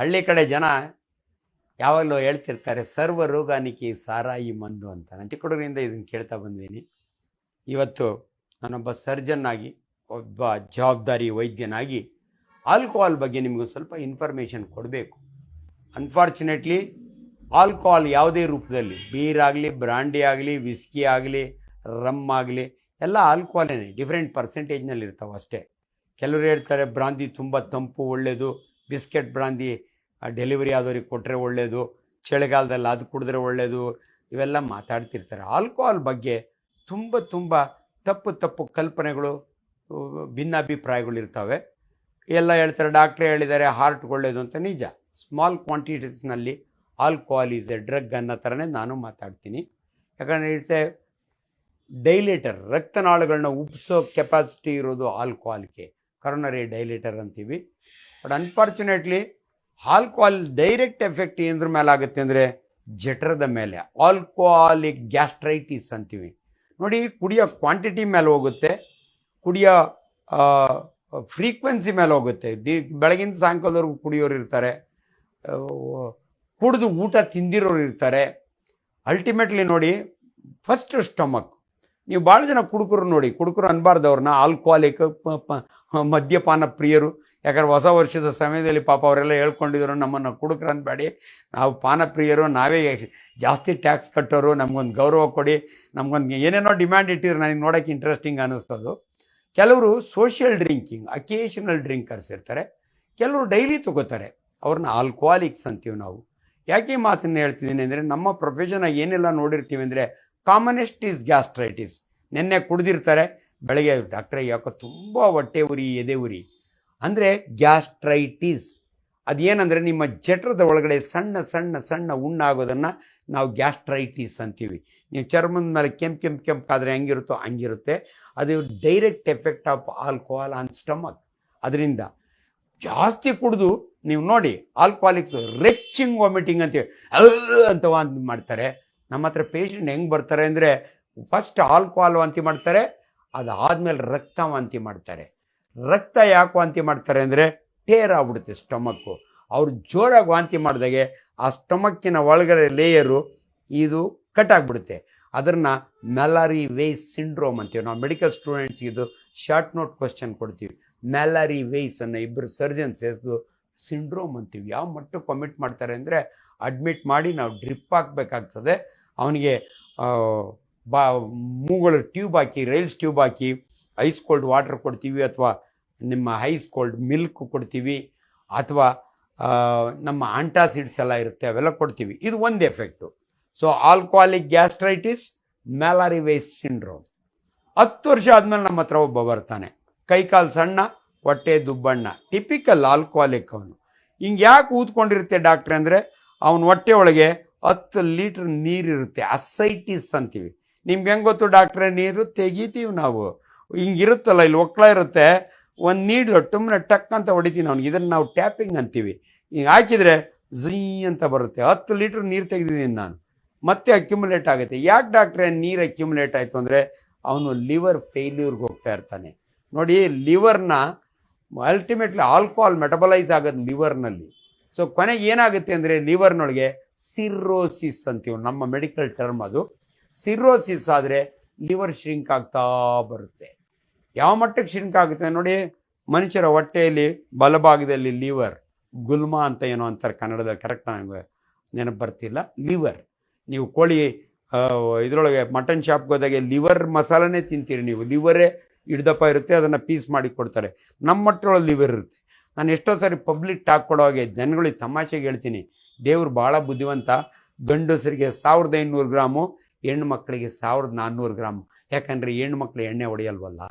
ಹಳ್ಳಿ ಕಡೆ ಜನ ಯಾವಾಗಲೂ ಹೇಳ್ತಿರ್ತಾರೆ, ಸರ್ವ ರೋಗಾನಿಕಿ ಸಾರಾಯಿ ಮಂದು ಅಂತ. ಹುಡುಗರಿಂದ ಇದನ್ನು ಕೇಳ್ತಾ ಬಂದೀನಿ ಇವತ್ತು ನಾನೊಬ್ಬ ಸರ್ಜನ್ ಆಗಿ, ಒಬ್ಬ ಜವಾಬ್ದಾರಿ ವೈದ್ಯನಾಗಿ ಆಲ್ಕೋಹಾಲ್ ಬಗ್ಗೆ ನಿಮಗೆ ಸ್ವಲ್ಪ ಇನ್ಫಾರ್ಮೇಷನ್ ಕೊಡಬೇಕು. ಅನ್ಫಾರ್ಚುನೇಟ್ಲಿ ಆಲ್ಕೋಹಾಲ್ ಯಾವುದೇ ರೂಪದಲ್ಲಿ ಆಗಲಿ, ಬ್ರಾಂಡಿ ಆಗಲಿ, ವಿಸ್ಕಿ ಆಗಲಿ ರಮ್ ಆಗಲಿ, ಎಲ್ಲ ಆಲ್ಕೋಹಾಲೇನೆ, ಡಿಫ್ರೆಂಟ್ ಪರ್ಸೆಂಟೇಜ್ನಲ್ಲಿ ಇರ್ತಾವೆ ಅಷ್ಟೇ. ಕೆಲವರು ಹೇಳ್ತಾರೆ, ಬ್ರಾಂದಿ ತುಂಬ ತಂಪು ಒಳ್ಳೆಯದು ಬಿಸ್ಕೆಟ್ ಬ್ರಾಂದಿ ಡೆಲಿವರಿ ಆದವ್ರಿಗೆ ಕೊಟ್ಟರೆ ಒಳ್ಳೆಯದು ಚಳಿಗಾಲದಲ್ಲಿ ಅದು ಕುಡಿದ್ರೆ ಒಳ್ಳೆಯದು ಇವೆಲ್ಲ ಮಾತಾಡ್ತಿರ್ತಾರೆ. ಆಲ್ಕೋಹಾಲ್ ಬಗ್ಗೆ ತುಂಬ ತುಂಬ ತಪ್ಪು ತಪ್ಪು ಕಲ್ಪನೆಗಳು ಭಿನ್ನಾಭಿಪ್ರಾಯಗಳು ಇರ್ತವೆ. ಎಲ್ಲ ಹೇಳ್ತಾರೆ, ಡಾಕ್ಟ್ರೇ ಹೇಳಿದ್ದಾರೆ ಹಾರ್ಟ್ ಒಳ್ಳೆಯದು ಅಂತ. ನಿಜ. ಸ್ಮಾಲ್ ಕ್ವಾಂಟಿಟೀಸ್ನಲ್ಲಿ ಆಲ್ಕೋಹಾಲ್ ಈಸ್ ಎ ಡ್ರಗ್ ಅನ್ನೋ ಥರನೇ ನಾನು ಮಾತಾಡ್ತೀನಿ. ಯಾಕಂದರೆ ಇಟ್ಸ್ ಡೈಲೇಟರ್. ರಕ್ತನಾಳಗಳನ್ನ ಉಪ್ಸೋ ಕೆಪಾಸಿಟಿ ಇರೋದು ಆಲ್ಕೋಹಾಲ್ಗೆ ಕರೋನರಿ ಡೈಲೇಟರ್ ಅಂತೀವಿ. But unfortunately alcohol direct effect ಏನ್ರ ಮೇಲೆ ಆಗುತ್ತೆ ಅಂದರೆ ಜಠರದ ಮೇಲೆ ಆಲ್ಕೋಹಾಲಿಕ್ ಗ್ಯಾಸ್ಟ್ರೈಟಿಸ್ ಅಂತೀವಿ. ನೋಡಿ, ಕುಡಿಯೋ ಕ್ವಾಂಟಿಟಿ ಮೇಲೆ ಹೋಗುತ್ತೆ, ಕುಡಿಯೋ ಫ್ರೀಕ್ವೆನ್ಸಿ ಮೇಲೆ ಹೋಗುತ್ತೆ. ದಿ, ಬೆಳಗಿನ ಸಾಯಂಕಾಲದವರೆಗೂ ಕುಡಿಯೋರು ಇರ್ತಾರೆ ಕುಡಿದು ಊಟ ತಿಂದಿರೋರು ಇರ್ತಾರೆ. ಅಲ್ಟಿಮೇಟ್ಲಿ ನೋಡಿ ಫಸ್ಟ್ ಸ್ಟಮಕ್ ನೀವು ಭಾಳ ಜನ ಕುಡುಕರು ನೋಡಿ, ಕುಡುಕರು ಅನ್ಬಾರ್ದು ಅವ್ರನ್ನ ಆಲ್ಕೋಹಾಲಿಕ್ ಮದ್ಯಪಾನ ಪ್ರಿಯರು. ಯಾಕಂದ್ರೆ ಹೊಸ ವರ್ಷದ ಸಮಯದಲ್ಲಿ ಪಾಪ ಅವರೆಲ್ಲ ಹೇಳ್ಕೊಂಡಿದ್ರು, ನಮ್ಮನ್ನು ಕುಡುಕರು ಅನ್ಬೇಡಿ. ನಾವು ಪಾನ ಪ್ರಿಯರು, ನಾವೇ ಜಾಸ್ತಿ ಟ್ಯಾಕ್ಸ್ ಕಟ್ಟೋರು, ನಮಗೊಂದು ಗೌರವ ಕೊಡಿ, ನಮಗೊಂದು ಏನೇನೋ ಡಿಮ್ಯಾಂಡ್ ಇಟ್ಟಿದ್ರು ನನಗೆ ನೋಡೋಕ್ಕೆ ಇಂಟ್ರೆಸ್ಟಿಂಗ್ ಅನ್ನಿಸ್ತದು. ಕೆಲವರು ಸೋಷಿಯಲ್ ಡ್ರಿಂಕಿಂಗ್ ಅಕೇಷನಲ್ ಡ್ರಿಂಕರ್ಸ್ ಇರ್ತಾರೆ. ಕೆಲವರು ಡೈಲಿ ತಗೋತಾರೆ. ಅವ್ರನ್ನ ಆಲ್ಕೋಹಾಲಿಕ್ಸ್ ಅಂತೀವಿ ನಾವು. ಯಾಕೆ ಮಾತನ್ನು ಹೇಳ್ತಿದ್ದೀನಿ ಅಂದರೆ, ನಮ್ಮ ಪ್ರೊಫೆಷನಾಗಿ ಏನೆಲ್ಲ ನೋಡಿರ್ತೀವಿ ಅಂದರೆ ಕಾಮನೆಸ್ಟ್ ಈಸ್ ಗ್ಯಾಸ್ಟ್ರೈಟಿಸ್ ನಿನ್ನೆ ಕುಡಿದಿರ್ತಾರೆ. ಬೆಳಗ್ಗೆ ಡಾಕ್ಟ್ರೆ ಯಾಕೋ ತುಂಬ ಹೊಟ್ಟೆ ಉರಿ, ಎದೆ ಉರಿ. ಅಂದರೆ ಗ್ಯಾಸ್ಟ್ರೈಟಿಸ್ ಅದೇನಂದರೆ ನಿಮ್ಮ ಜಠರದ ಒಳಗಡೆ ಸಣ್ಣ ಸಣ್ಣ ಸಣ್ಣ ಉಣ್ಣಾಗೋದನ್ನು ನಾವು ಗ್ಯಾಸ್ಟ್ರೈಟಿಸ್ ಅಂತೀವಿ. ನೀವು ಚರ್ಮದ ಮೇಲೆ ಕೆಂಪು ಕೆಂಪು ಕೆಂಪಾದರೆ ಹೆಂಗಿರುತ್ತೋ ಹಂಗಿರುತ್ತೆ. ಅದು direct effect of alcohol on stomach ಅದರಿಂದ ಜಾಸ್ತಿ ಕುಡಿದು ನೀವು ನೋಡಿ ಆಲ್ಕೋಹಾಲಿಕ್ಸ್ ರೆಚ್ಚಿಂಗ್ ವಾಮಿಟಿಂಗ್ ಅಂತೀವಿ. ಅಂತ ಮಾಡ್ತಾರೆ. ನಮ್ಮ ಹತ್ರ ಪೇಷಂಟ್ ಹೆಂಗೆ ಬರ್ತಾರೆ ಅಂದರೆ ಫಸ್ಟ್ ಆಲ್ಕೋಹಾಲ್ ವಾಂತಿ ಮಾಡ್ತಾರೆ, ಅದಾದಮೇಲೆ ರಕ್ತ ವಾಂತಿ ಮಾಡ್ತಾರೆ. ರಕ್ತ ಯಾಕೆ ವಾಂತಿ ಮಾಡ್ತಾರೆ ಅಂದರೆ ಟೇರ್ ಆಗ್ಬಿಡುತ್ತೆ ಸ್ಟಮಕ್ಕು ಅವ್ರು ಜೋರಾಗಿ ವಾಂತಿ ಮಾಡಿದಾಗೆ, ಆ ಸ್ಟಮಕ್ಕಿನ ಒಳಗಡೆ ಲೇಯರು ಇದು ಕಟ್ ಆಗಿಬಿಡುತ್ತೆ. ಅದನ್ನು ಮೆಲಾರಿ ವೇಸ್ ಸಿಂಡ್ರೋಮ್ ಅಂತೀವಿ. ನಾವು ಮೆಡಿಕಲ್ ಸ್ಟೂಡೆಂಟ್ಸ್ ಇದು ಶಾರ್ಟ್ ನೋಟ್ ಕ್ವಶನ್ ಕೊಡ್ತೀವಿ. ಮೆಲಾರಿ ವೇಸ್ ಇಬ್ಬರು ಸರ್ಜನ್ಸ್ ಹೆಸರು ಸಿಂಡ್ರೋಮ್ ಅಂತೀವಿ. ಯಾವ ಮಟ್ಟಕ್ಕೆ ಕಮಿಟ್ ಮಾಡ್ತಾರೆ ಅಂದರೆ ಅಡ್ಮಿಟ್ ಮಾಡಿ ನಾವು ಡ್ರಿಪ್ ಹಾಕಬೇಕಾಗ್ತದೆ. ಅವನಿಗೆ ಬಾ ಮೂಗಳ ಟ್ಯೂಬ್ ಹಾಕಿ ರೈಲ್ಸ್ ಟ್ಯೂಬ್ ಹಾಕಿ ಐಸ್ ಕೋಲ್ಡ್ ವಾಟರ್ ಕೊಡ್ತೀವಿ ಅಥವಾ ನಿಮ್ಮ ಐಸ್ ಕೋಲ್ಡ್ ಮಿಲ್ಕ್ ಕೊಡ್ತೀವಿ ಅಥವಾ ನಮ್ಮ ಆಂಟಾಸಿಡ್ಸ್ ಎಲ್ಲ ಇರುತ್ತೆ ಅವೆಲ್ಲ ಕೊಡ್ತೀವಿ. ಇದು ಒಂದು effect so alcoholic gastritis Mallory Weiss syndrome ಹತ್ತು ವರ್ಷ ಆದಮೇಲೆ ನಮ್ಮ ಹತ್ರ ಒಬ್ಬ ಬರ್ತಾನೆ. ಕೈಕಾಲು ಸಣ್ಣ, ಹೊಟ್ಟೆ ದುಬ್ಬಣ್ಣ. ಟಿಪಿಕಲ್ ಆಲ್ಕೋಹಾಲಿಕ್ ಅವನು. ಹಿಂಗೆ ಯಾಕೆ ಊದ್ಕೊಂಡಿರುತ್ತೆ ಡಾಕ್ಟ್ರೆ ಅಂದರೆ, ಅವನ ಹೊಟ್ಟೆ ಒಳಗೆ ಹತ್ತು ಲೀಟ್ರ್ ನೀರಿರುತ್ತೆ ಅಸೈಟಿಸ್ ಅಂತೀವಿ. ನಿಮ್ಗೆ ಹೆಂಗೆ ಗೊತ್ತು ಡಾಕ್ಟ್ರೆ, ನೀರು ತೆಗಿತೀವಿ ನಾವು. ಹಿಂಗಿರುತ್ತಲ್ಲ, ಇಲ್ಲಿ ಒಕ್ಕಳ ಇರುತ್ತೆ. ಒಂದು ನೀಡ್ಲು ಸುಮ್ಮನೆ ಟಕ್ ಅಂತ ಹೊಡಿತೀವಿ ಅವ್ನಿಗೆ ಇದನ್ನು ನಾವು ಟ್ಯಾಪಿಂಗ್ ಅಂತೀವಿ. ಹಿಂಗೆ ಹಾಕಿದರೆ ಝೀ ಅಂತ ಬರುತ್ತೆ. ಹತ್ತು ಲೀಟ್ರ್ ನೀರು ತೆಗೆದಿದ್ದೀನಿ ನಾನು. ಮತ್ತೆ ಅಕ್ಯುಮುಲೇಟ್ ಆಗುತ್ತೆ. ಯಾಕೆ ಡಾಕ್ಟ್ರೆ ನೀರು ಅಕ್ಯುಮುಲೇಟ್ ಆಯಿತು ಅಂದರೆ, ಅವನು ಲಿವರ್ ಫೇಲ್ಯೂರ್ಗೆ ಹೋಗ್ತಾ ಇರ್ತಾನೆ. ನೋಡಿ, ಲಿವರ್ನ ಅಲ್ಟಿಮೇಟ್ಲಿ ಆಲ್ಕೋಹಾಲ್ ಮೆಟಬಲೈಸ್ ಆಗೋದು ಲಿವರ್ನಲ್ಲಿ. ಸೊ, ಕೊನೆಗೆ ಏನಾಗುತ್ತೆ ಅಂದರೆ, ಲಿವರ್ನೊಳಗೆ ಸಿರ್ರೋಸಿಸ್ ಅಂತೀವಿ, ನಮ್ಮ ಮೆಡಿಕಲ್ ಟರ್ಮ್ ಅದು. ಸಿರ್ರೋಸಿಸ್ ಆದರೆ ಲಿವರ್ ಶ್ರಿಂಕ್ ಆಗ್ತಾ ಬರುತ್ತೆ. ಯಾವ ಮಟ್ಟಕ್ಕೆ ಶ್ರಿಂಕ್ ಆಗುತ್ತೆ ನೋಡಿ, ಮನುಷ್ಯರ ಹೊಟ್ಟೆಯಲ್ಲಿ ಬಲಭಾಗದಲ್ಲಿ ಲಿವರ್ ಗುಲ್ಮ ಅಂತ ಏನೋ ಅಂತಾರೆ ಕನ್ನಡದಲ್ಲಿ ಕರೆಕ್ಟ್ ನನಗೆ ನೆನಪು ಬರ್ತಿಲ್ಲ ಲಿವರ್ ನೀವು ಕೋಳಿ ಇದರೊಳಗೆ ಮಟನ್ ಶಾಪ್ಗೆ ಹೋದಾಗೆ ಲಿವರ್ ಮಸಾಲನೇ ತಿಂತೀರಿ ನೀವು. ಲಿವರೇ ಹಿಡ್ದಪ್ಪ ಇರುತ್ತೆ, ಅದನ್ನು ಪೀಸ್ ಮಾಡಿ ಕೊಡ್ತಾರೆ. ನಮ್ಮ ಮಟ್ಟೊಳಗೆ ಲಿವರ್ ಇರುತ್ತೆ. ನಾನು ಎಷ್ಟೋ ಸಾರಿ ಪಬ್ಲಿಕ್ ಟಾಕ್ ಕೊಡೋ ಹಾಗೆ ಜನಗಳಿಗೆ ತಮಾಷೆಗೆ ಹೇಳ್ತೀನಿ. ದೇವ್ರು ಭಾಳ ಬುದ್ಧಿವಂತ. ಗಂಡಸರಿಗೆ ಸಾವಿರದ ಐನೂರು ಗ್ರಾಮು ಹೆಣ್ಣು ಮಕ್ಕಳಿಗೆ ಸಾವಿರದ ನಾನ್ನೂರು ಗ್ರಾಮು. ಯಾಕಂದರೆ ಹೆಣ್ಣು ಮಕ್ಕಳು ಎಣ್ಣೆ ಹೊಡೆಯಲ್ವಲ್ಲ?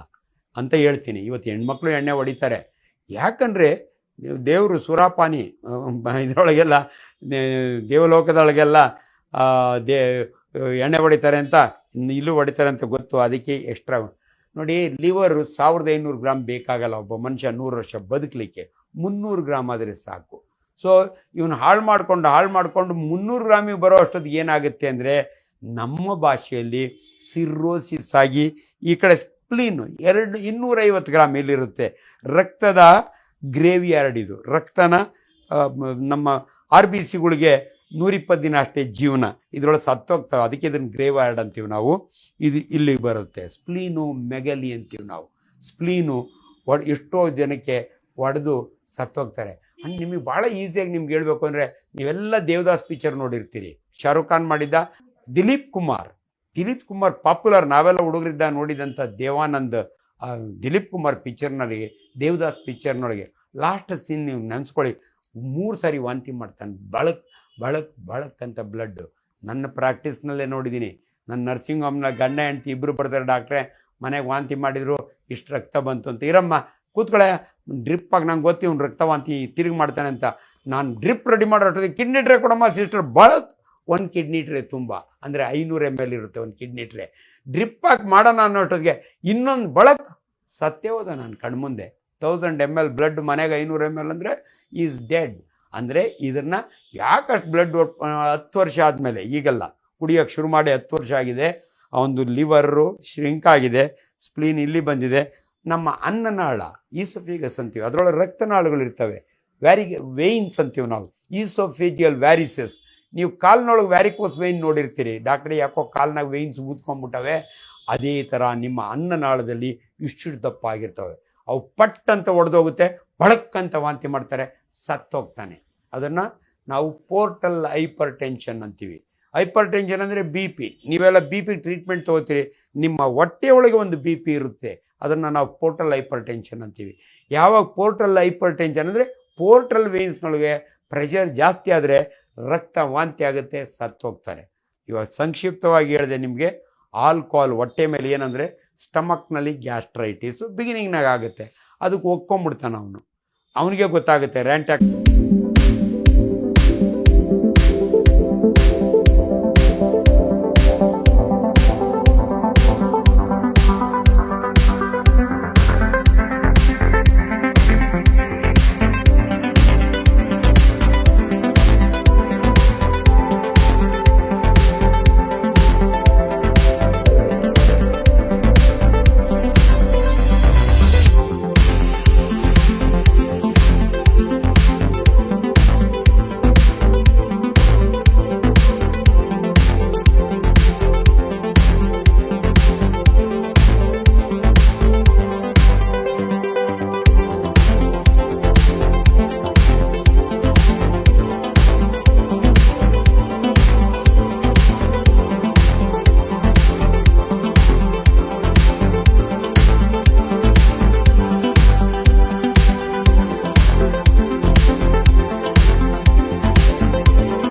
ಅಂತ ಹೇಳ್ತೀನಿ. ಇವತ್ತು ಹೆಣ್ಮಕ್ಳು ಎಣ್ಣೆ ಹೊಡಿತಾರೆ. ಯಾಕಂದರೆ ದೇವರು ಸುರಾಪಾನಿ ಇದರೊಳಗೆಲ್ಲ ದೇವಲೋಕದೊಳಗೆಲ್ಲ ದೇ, ಎಣ್ಣೆ ಹೊಡಿತಾರೆ ಅಂತ ಇಲ್ಲೂ ಹೊಡಿತಾರೆ ಅಂತ ಗೊತ್ತು. ಅದಕ್ಕೆ ಎಕ್ಸ್ಟ್ರಾ ನೋಡಿ, ಲಿವರು ಸಾವಿರದ ಐನೂರು ಗ್ರಾಮ್ ಬೇಕಾಗಲ್ಲ ಒಬ್ಬ ಮನುಷ್ಯ ನೂರು ವರ್ಷ ಬದುಕಲಿಕ್ಕೆ. ಮುನ್ನೂರು ಗ್ರಾಮ್ ಆದರೆ ಸಾಕು. ಸೊ ಇವನು ಹಾಳು ಮಾಡಿಕೊಂಡು ಹಾಳು ಮಾಡಿಕೊಂಡು ಮುನ್ನೂರು ಗ್ರಾಮಿಗೆ ಬರೋ ಅಷ್ಟೊತ್ತಿಗೆ ಏನಾಗುತ್ತೆ ಅಂದರೆ ನಮ್ಮ ಭಾಷೆಯಲ್ಲಿ ಸಿರ್ರೋಸಿಸ್ ಆಗಿ ಈ ಕಡೆ ಸ್ಪ್ಲೀನು ಎರಡು ಇನ್ನೂರೈವತ್ತು ಗ್ರಾಮ್ ಇಲ್ಲಿರುತ್ತೆ ರಕ್ತದ ಗ್ರೇವಿ ಯಾರ್ಡ್ ಇದು ರಕ್ತನ ನಮ್ಮ ಆರ್ ಬಿ ಸಿಗಳಿಗೆ ನೂರಿಪ್ಪತ್ತು ದಿನ ಅಷ್ಟೇ ಜೀವನ. ಇದರೊಳಗೆ ಸತ್ತೋಗ್ತಾವೆ. ಅದಕ್ಕೆ ಇದನ್ನು ಗ್ರೇವ್ ಯಾರ್ಡ್ ಅಂತೀವಿ ನಾವು. ಇದು ಇಲ್ಲಿಗೆ ಬರುತ್ತೆ. ಸ್ಪ್ಲೀನು ಮೆಗಲಿ ಅಂತೀವಿ ನಾವು. ಸ್ಪ್ಲೀನು ಒಡ್ ಎಷ್ಟೋ ಜನಕ್ಕೆ ಒಡೆದು ಸತ್ತೋಗ್ತಾರೆ. ಅಂಡ್ ನಿಮಗೆ ಭಾಳ ಈಸಿಯಾಗಿ ನಿಮ್ಗೆ ಹೇಳ್ಬೇಕು ಅಂದರೆ ನೀವೆಲ್ಲ ದೇವದಾಸ್ ಪಿಕ್ಚರ್ ನೋಡಿರ್ತೀರಿ. ಶಾರುಖ್ ಖಾನ್ ಮಾಡಿದ್ದ ದಿಲೀಪ್ ಕುಮಾರ್. ದಿಲೀಪ್ ಕುಮಾರ್ ಪಾಪ್ಯುಲರ್ ನಾವೆಲ್ಲ ಹುಡುಗರಿದ್ದ ನೋಡಿದಂಥ ದೇವಾನಂದ್ ದಿಲೀಪ್ ಕುಮಾರ್ ಪಿಕ್ಚರ್ನೊಳಗೆ ದೇವದಾಸ್ ಪಿಕ್ಚರ್ನೊಳಗೆ ಲಾಸ್ಟ್ ಸೀನ್ ನೀವು ನೆನೆಸ್ಕೊಳ್ಳಿ. ಮೂರು ಸಾರಿ ವಾಂತಿ ಮಾಡ್ತಾನೆ. ಬಳಕ್ ಬಳಕ್ ಬಳಕ್ ಅಂತ ಬ್ಲಡ್ಡು ನನ್ನ ಪ್ರಾಕ್ಟೀಸ್ನಲ್ಲೇ ನೋಡಿದ್ದೀನಿ ನನ್ನ ನರ್ಸಿಂಗ್ ಹೋಮ್ನ ಗಂಡ ಹೆಂಡ್ತಿ ಇಬ್ಬರು ಬರ್ತಾರೆ ಡಾಕ್ಟ್ರೆ. ಮನೆಗೆ ವಾಂತಿ ಮಾಡಿದರು, ಇಷ್ಟು ರಕ್ತ ಬಂತು ಅಂತ. ಇರಮ್ಮ ಕೂತ್ಕೊಳ್ಳೆ ಡ್ರಿಪ್ ಆಗಿ ನಂಗೆ ಗೊತ್ತಿ ಅವ್ನು ರಕ್ತವಾಂತಿ ತಿರುಗಿ ಮಾಡ್ತಾನೆ ಅಂತ. ನಾನು ಡ್ರಿಪ್ ರೆಡಿ ಮಾಡೋಷ್ಟೊತ್ತಿಗೆ ಕಿಡ್ನಿ ಟ್ರೇ ಕೊಡಮ್ಮ ಸಿಸ್ಟರ್ ಬಳಕ್ ಒಂದು ಕಿಡ್ನಿ ಟ್ರೇ ತುಂಬ. ಅಂದರೆ ಐನೂರು ಎಂ ಎಲ್ ಇರುತ್ತೆ ಒಂದು ಕಿಡ್ನಿ ಟ್ರೇ ಆಗಿ ಮಾಡೋಣ ಅನ್ನೋಷ್ಟೊತ್ತಿಗೆ ಇನ್ನೊಂದು ಬಳಕ್ ಸತ್ಯ ಹೋದ ನಾನು ಕಣ್ಮುಂದೆ. ತೌಸಂಡ್ ಎಂ ಎಲ್ ಬ್ಲಡ್ ಮನೆಗೆ ಐನೂರು ಎಂ ಎಲ್ ಅಂದರೆ ಈಸ್ ಡೆಡ್ ಅಂದರೆ ಇದನ್ನು ಯಾಕಷ್ಟು ಬ್ಲಡ್ ಹತ್ತು ವರ್ಷ ಆದಮೇಲೆ, ಈಗಲ್ಲ ಕುಡಿಯೋಕ್ಕೆ ಶುರು ಮಾಡಿ ಹತ್ತು ವರ್ಷ ಆಗಿದೆ. ಒಂದು ಲಿವರು ಶ್ರಿಂಕ್ ಆಗಿದೆ ಸ್ಪ್ಲೀನ್ ಇಲ್ಲಿ ಬಂದಿದೆ. ನಮ್ಮ ಅನ್ನನಾಳ ಈಸೋಫಿಗಸ್ ಅಂತೀವಿ ಅದರೊಳಗೆ ರಕ್ತನಾಳಗಳಿರ್ತವೆ. ವ್ಯಾರಿ ವೇಯ್ನ್ಸ್ ಅಂತೀವಿ ನಾವು, ಈಸೋಫೇಜಿಯಲ್ ವ್ಯಾರಿಸಸ್. ನೀವು ಕಾಲ್ನೊಳಗೆ ವ್ಯಾರಿಕೋಸ್ ವೇಯ್ನ್ ನೋಡಿರ್ತೀರಿ. ಡಾಕ್ಟ್ರಿ, ಯಾಕೋ ಕಾಲ್ನಾಗ ವೇಯ್ನ್ಸ್ ಊದ್ಕೊಂಡ್ಬಿಟ್ಟವೆ ಅದೇ ಥರ ನಿಮ್ಮ ಅನ್ನನಾಳದಲ್ಲಿ ಇಷ್ಟು ದಪ್ಪ ಆಗಿರ್ತವೆ ಅವು ಪಟ್ ಅಂತ ಒಡೆದೋಗುತ್ತೆ, ಬಳಕ್ಕಂತ ವಾಂತಿ ಮಾಡ್ತಾರೆ, ಸತ್ತೋಗ್ತಾನೆ. ಅದನ್ನು ನಾವು ಪೋರ್ಟಲ್ ಹೈಪರ್ ಟೆನ್ಷನ್ ಅಂತೀವಿ. ಹೈಪರ್ ಟೆನ್ಷನ್ ಅಂದರೆ ಬಿ ಪಿ. ನೀವೆಲ್ಲ ಬಿ ಪಿ ಟ್ರೀಟ್ಮೆಂಟ್ ತೊಗೋತೀರಿ, ನಿಮ್ಮ ಹೊಟ್ಟೆಯೊಳಗೆ ಒಂದು ಬಿ ಪಿ ಇರುತ್ತೆ. ಅದನ್ನು ನಾವು ಪೋರ್ಟಲ್ ಹೈಪರ್ ಟೆನ್ಷನ್ ಅಂತೀವಿ. ಯಾವಾಗ ಪೋರ್ಟಲ್ ಹೈಪರ್ ಟೆನ್ಷನ್ ಅಂದರೆ ಪೋರ್ಟಲ್ ವೇನ್ಸ್ನೊಳಗೆ ಪ್ರೆಷರ್ ಜಾಸ್ತಿ ಆದರೆ ರಕ್ತ ವಾಂತಿ ಆಗುತ್ತೆ ಸತ್ತೋಗ್ತಾರೆ ಇವಾಗ ಸಂಕ್ಷಿಪ್ತವಾಗಿ ಹೇಳಿದೆ ನಿಮಗೆ ಆಲ್ಕೋಹಾಲ್ ಹೊಟ್ಟೆ ಮೇಲೆ ಏನಂದರೆ ಸ್ಟಮಕ್ನಲ್ಲಿ ಗ್ಯಾಸ್ಟ್ರೈಟಿಸು ಬಿಗಿನಿಂಗ್ನಾಗ ಆಗುತ್ತೆ. ಅದಕ್ಕೆ ಒಕ್ಕೊಂಬಿಡ್ತಾನೆ ಅವನು. ಅವನಿಗೆ ಗೊತ್ತಾಗುತ್ತೆ ರ್ಯಾಂಟ್ಯಾಕ್